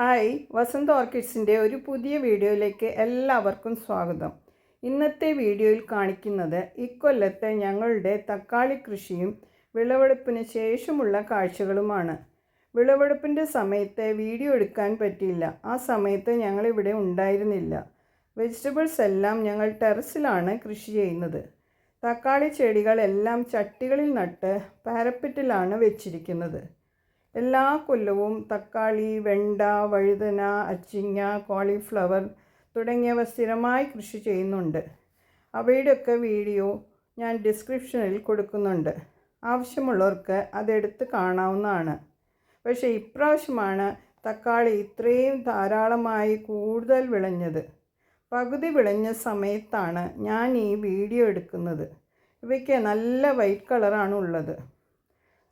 Hi വസന്ത ഓർക്കിഡ്സിന്റെ ഒരു പുതിയ വീഡിയോയിലേക്ക് എല്ലാവർക്കും സ്വാഗതം. ഇന്നത്തെ വീഡിയോയിൽ കാണിക്കുന്നത് ഇക്കൊല്ലത്തെ ഞങ്ങളുടെ തക്കാളി കൃഷിയും വിളവെടുപ്പിന് ശേഷമുള്ള കാഴ്ചകളുമാണ്. വിളവെടുപ്പിന്റെ സമയത്ത് വീഡിയോ എടുക്കാൻ പറ്റിയില്ല. ആ സമയത്ത് ഞങ്ങളിവിടെ ഉണ്ടായിരുന്നില്ല. വെജിറ്റബിൾസ് എല്ലാം ഞങ്ങൾ ടെറസിലാണ് കൃഷി ചെയ്യുന്നത്. തക്കാളി ചെടികളെല്ലാം ചട്ടികളിൽ നട്ട് പാരപ്പറ്റിലാണ് വെച്ചിരിക്കുന്നത്. എല്ലാ കൊല്ലവും തക്കാളി വെണ്ട വഴുതന അച്ചിങ്ങ കോളിഫ്ലവർ തുടങ്ങിയവ സ്ഥിരമായി കൃഷി ചെയ്യുന്നുണ്ട്. അവയുടെയൊക്കെ വീഡിയോ ഞാൻ ഡിസ്ക്രിപ്ഷനിൽ കൊടുക്കുന്നുണ്ട്. ആവശ്യമുള്ളവർക്ക് അതെടുത്ത് കാണാവുന്നതാണ്. പക്ഷേ ഇപ്രാവശ്യമാണ് തക്കാളി ഇത്രയും ധാരാളമായി കൂടുതൽ വിളഞ്ഞത്. പകുതി വിളഞ്ഞ സമയത്താണ് ഞാൻ ഈ വീഡിയോ എടുക്കുന്നത്. ഇവയ്ക്ക് നല്ല വൈറ്റ് കളറാണ് ഉള്ളത്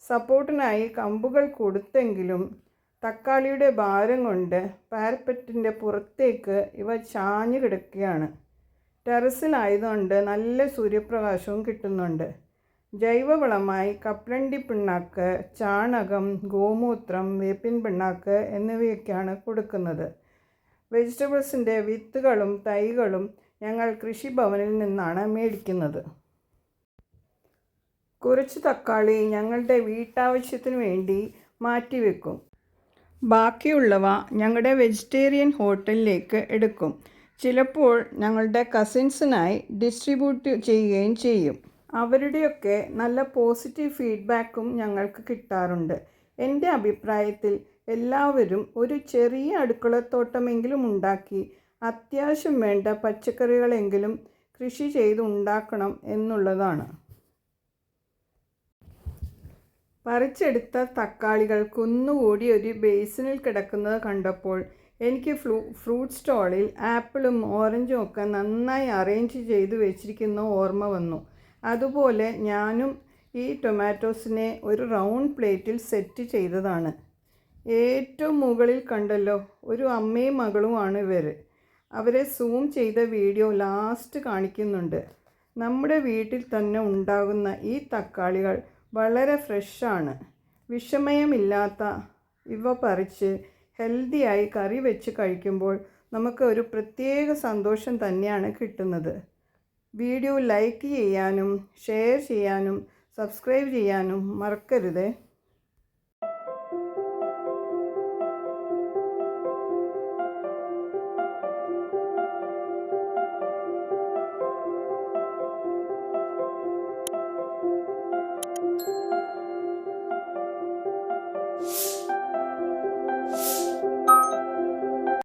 സപ്പോർട്ടിനായി കമ്പുകൾ കൊടുത്തെങ്കിലും തക്കാളിയുടെ ഭാരം കൊണ്ട് പാരപ്പറ്റിന്റെ പുറത്തേക്ക് ഇവ ചാഞ്ഞു കിടക്കുകയാണ്. ടെറസിലായതുകൊണ്ട് നല്ല സൂര്യപ്രകാശവും കിട്ടുന്നുണ്ട്. ജൈവവളമായി കപ്ലണ്ടി പിണ്ണാക്ക് ചാണകം ഗോമൂത്രം വേപ്പിൻ പിണ്ണാക്ക് എന്നിവയൊക്കെയാണ് കൊടുക്കുന്നത്. വെജിറ്റബിൾസിന്റെ വിത്തുകളും തൈകളും ഞങ്ങൾ കൃഷിഭവനിൽ നിന്നാണ് മേടിക്കുന്നത്. കുറച്ച് തക്കാളി ഞങ്ങളുടെ വീട്ടാവശ്യത്തിന് വേണ്ടി മാറ്റിവെക്കും ബാക്കിയുള്ളവ ഞങ്ങളുടെ വെജിറ്റേറിയൻ ഹോട്ടലിലേക്ക് എടുക്കും. ചിലപ്പോൾ ഞങ്ങളുടെ കസിൻസിനായി ഡിസ്ട്രിബ്യൂട്ട് ചെയ്യുകയും ചെയ്യും. അവരുടെയൊക്കെ നല്ല പോസിറ്റീവ് ഫീഡ്ബാക്കും ഞങ്ങൾക്ക് കിട്ടാറുണ്ട്. എന്റെ അഭിപ്രായത്തിൽ എല്ലാവരും ഒരു ചെറിയ അടുക്കളത്തോട്ടമെങ്കിലും ഉണ്ടാക്കി അത്യാവശ്യം വേണ്ട പച്ചക്കറികളെങ്കിലും കൃഷി ചെയ്ത് ഉണ്ടാക്കണം എന്നുള്ളതാണ്. പറിച്ചെടുത്ത തക്കാളികൾ കുന്നുകൂടി ഒരു ബേസിനിൽ കിടക്കുന്നത് കണ്ടപ്പോൾ എനിക്ക് ഫ്ലൂ ഫ്രൂട്ട് സ്റ്റോളിൽ ആപ്പിളും ഓറഞ്ചും ഒക്കെ നന്നായി അറേഞ്ച് ചെയ്ത് വെച്ചിരിക്കുന്ന ഓർമ്മ വന്നു. അതുപോലെ ഞാനും ഈ ടൊമാറ്റോസിനെ ഒരു റൗണ്ട് പ്ലേറ്റിൽ സെറ്റ് ചെയ്തതാണ്. ഏറ്റവും മുകളിൽ കണ്ടല്ലോ ഒരു അമ്മയും മകളുമാണ് ഇവർ. അവരെ സൂം ചെയ്ത വീഡിയോ ലാസ്റ്റ് കാണിക്കുന്നുണ്ട്. നമ്മുടെ വീട്ടിൽ തന്നെ ഉണ്ടാകുന്ന ഈ തക്കാളികൾ വളരെ ഫ്രഷാണ്. വിഷമയമില്ലാത്ത ഇവ പറിച്ച് ഹെൽത്തിയായി കറി വെച്ച് കഴിക്കുമ്പോൾ നമുക്ക് ഒരു പ്രത്യേക സന്തോഷം തന്നെയാണ് കിട്ടുന്നത്. വീഡിയോ ലൈക്ക് ചെയ്യാനും ഷെയർ ചെയ്യാനും സബ്സ്ക്രൈബ് ചെയ്യാനും മറക്കരുതേ.